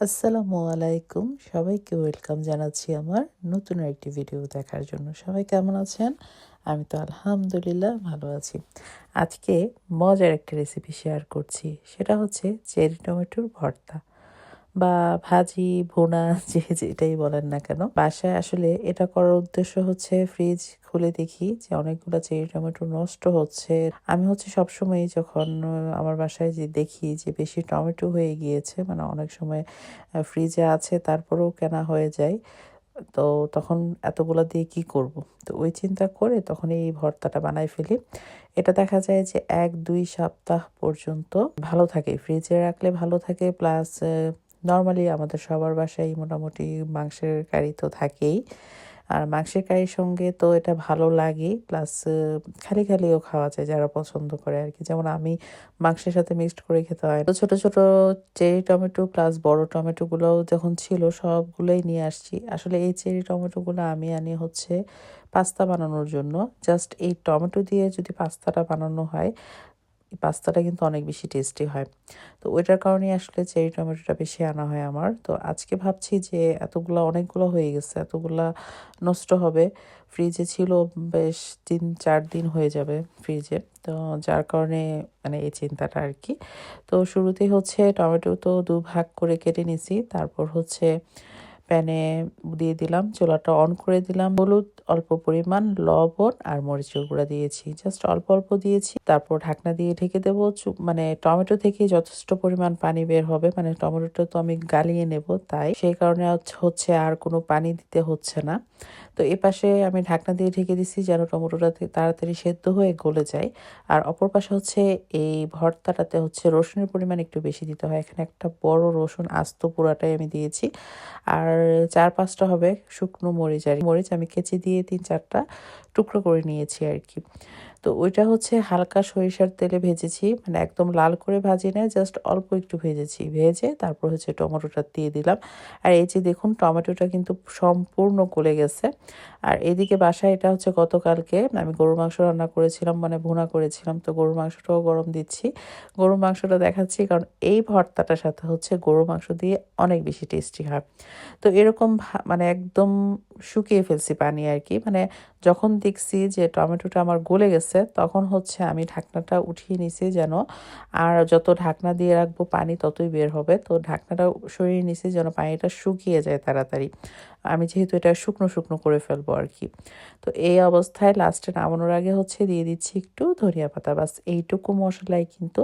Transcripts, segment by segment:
আসসালামু আলাইকুম। সবাইকে ওয়েলকাম জানাচ্ছি আমার নতুন একটি ভিডিও দেখার জন্য। সবাই কেমন আছেন? আমি তো আলহামদুলিল্লাহ ভালো আছি। আজকে মজার একটা রেসিপি শেয়ার করছি। সেটা হচ্ছে চেরি টমেটোর ভর্তা। বা ভাজি, ভুনা, যে যেটাই বলেন না কেন। বাসায় আসলে এটা করার উদ্দেশ্য হচ্ছে ফ্রিজ খুলে দেখি যে অনেকগুলো চেরি টমেটো নষ্ট হচ্ছে। আমি হচ্ছে সবসময় যখন আমার বাসায় যে দেখি যে বেশি টমেটো হয়ে গিয়েছে মানে অনেক সময় ফ্রিজে আছে, তারপরেও কেনা হয়ে যায়, তো তখন এতগুলো দিয়ে কি করব? তো ওই চিন্তা করে তখন এই ভর্তাটা বানাই ফেলি। এটা দেখা যায় যে এক দুই সপ্তাহ পর্যন্ত ভালো থাকে ফ্রিজে রাখলে ভালো থাকে প্লাস নর্মালি আমাদের সবার বাসায় মোটামুটি মাংসের কারি তো থাকেই। আর মাংসের কারির সঙ্গে তো এটা ভালো লাগে প্লাস খালি খালিও খাওয়া যায় যারা পছন্দ করে আর কি যেমন আমি মাংসের সাথে মিক্সড করে খেতে হয়। তো ছোটো ছোটো চেরি টমেটো প্লাস বড় টমেটোগুলোও যখন ছিল সবগুলোই নিয়ে আসছি। আসলে এই চেরি টমেটোগুলো আমি আনি হচ্ছে পাস্তা বানানোর জন্য। জাস্ট এই টমেটো দিয়ে যদি পাস্তাটা বানানো হয় পাস্তাটা কিন্তু অনেক বেশি টেস্টি হয়। তো ওইটার কারণে আসলে চেরি টমেটোটা বেশি আনা হয় আমার। তো আজকে ভাবছি যে এতগুলো অনেকগুলো হয়ে গেছে, এতগুলা নষ্ট হবে। ফ্রিজে ছিল বেশ তিন, চার দিন হয়ে যাবে ফ্রিজে তো যার কারণে মানে এই চিন্তাটা আর কি তো শুরুতেই হচ্ছে টমেটো তো দু ভাগ করে কেটে নিছি। তারপর হচ্ছে প্যানে দিয়ে দিলাম, চুলাটা অন করে দিলাম। হলুদ, অল্প পরিমাণ লবণ আর মরিচের গুঁড়া দিয়েছি। জাস্ট অল্প অল্প দিয়েছি। তারপর ঢাকনা দিয়ে ঢেকে দেবো। মানে টমেটো থেকে যথেষ্ট পরিমাণ পানি বের হবে। মানে টমেটোটা তো আমি গালিয়ে নেব, তাই সেই কারণে হচ্ছে আর কোনো পানি দিতে হচ্ছে না। তো এ পাশে আমি ঢাকনা দিয়ে ঢেকে দিছি যেন টমেটোটা তাড়াতাড়ি সেদ্ধ হয়ে গলে যায়। আর অপর পাশে হচ্ছে এই ভর্তাটাতে হচ্ছে রসুনের পরিমাণ একটু বেশি দিতে হয়। এখানে একটা বড় রসুন আস্ত পুরাটাই আমি দিয়েছি। আর চার পাঁচটা হবে শুকনো মরিচ আর মরিচ আমি কেচি দিয়ে তিন চারটা টুকরো করে নিয়েছি আর কি। তো ওইটা হচ্ছে হালকা সরিষার তেলে ভেজেছি মানে একদম লাল করে ভাজি নেয় জাস্ট অল্প একটু ভেজেছি। ভেজে তারপর হচ্ছে টমেটোটা দিয়ে দিলাম। আর এই যে দেখুন, টমেটোটা কিন্তু সম্পূর্ণ গলে গেছে। আর এদিকে বাসায় এটা হচ্ছে গতকালকে আমি গরুর মাংস রান্না করেছিলাম মানে ভুনা করেছিলাম। তো গরুর মাংসটাও গরম দিচ্ছি। গরুর মাংসটা দেখাচ্ছি কারণ এই ভর্তাটার সাথে হচ্ছে গরুর মাংস দিয়ে অনেক বেশি টেস্টি হয়। তো এরকম মানে একদম শুকিয়ে ফেলছি পানি আর কি। মানে যখন দেখছি যে টমেটোটা আমার গলে গেছে, তখন হচ্ছে আমি ঢাকনাটা উঠিয়ে নিছি যেন, আর যত ঢাকনা দিয়ে রাখব পানি ততই বের হবে। তো ঢাকনাটা সরিয়ে নিছি যেন পানিটা শুকিয়ে যায় তাড়াতাড়ি। আমি যেহেতু এটা শুকনো শুকনো করে ফেলব আর কি। তো এই অবস্থায় লাস্টে নামানোর আগে হচ্ছে দিয়ে দিচ্ছি একটু ধনিয়া পাতা বাস এইটুকু মশলাই কিন্তু।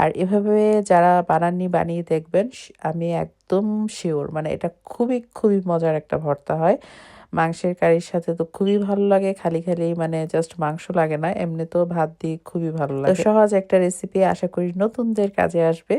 আর এভাবে যারা বানাননি বানিয়ে দেখবেন, আমি একদম শিওর মানে এটা খুবই খুবই মজার একটা ভর্তা হয়। মাংসের কারির সাথে তো খুবই ভালো লাগে খালি খালি মানে জাস্ট মাংস লাগে না এমনি তো ভাত দিয়ে খুবই ভালো লাগে। সহজ একটা রেসিপি আশা করি নতুনদের কাজে আসবে।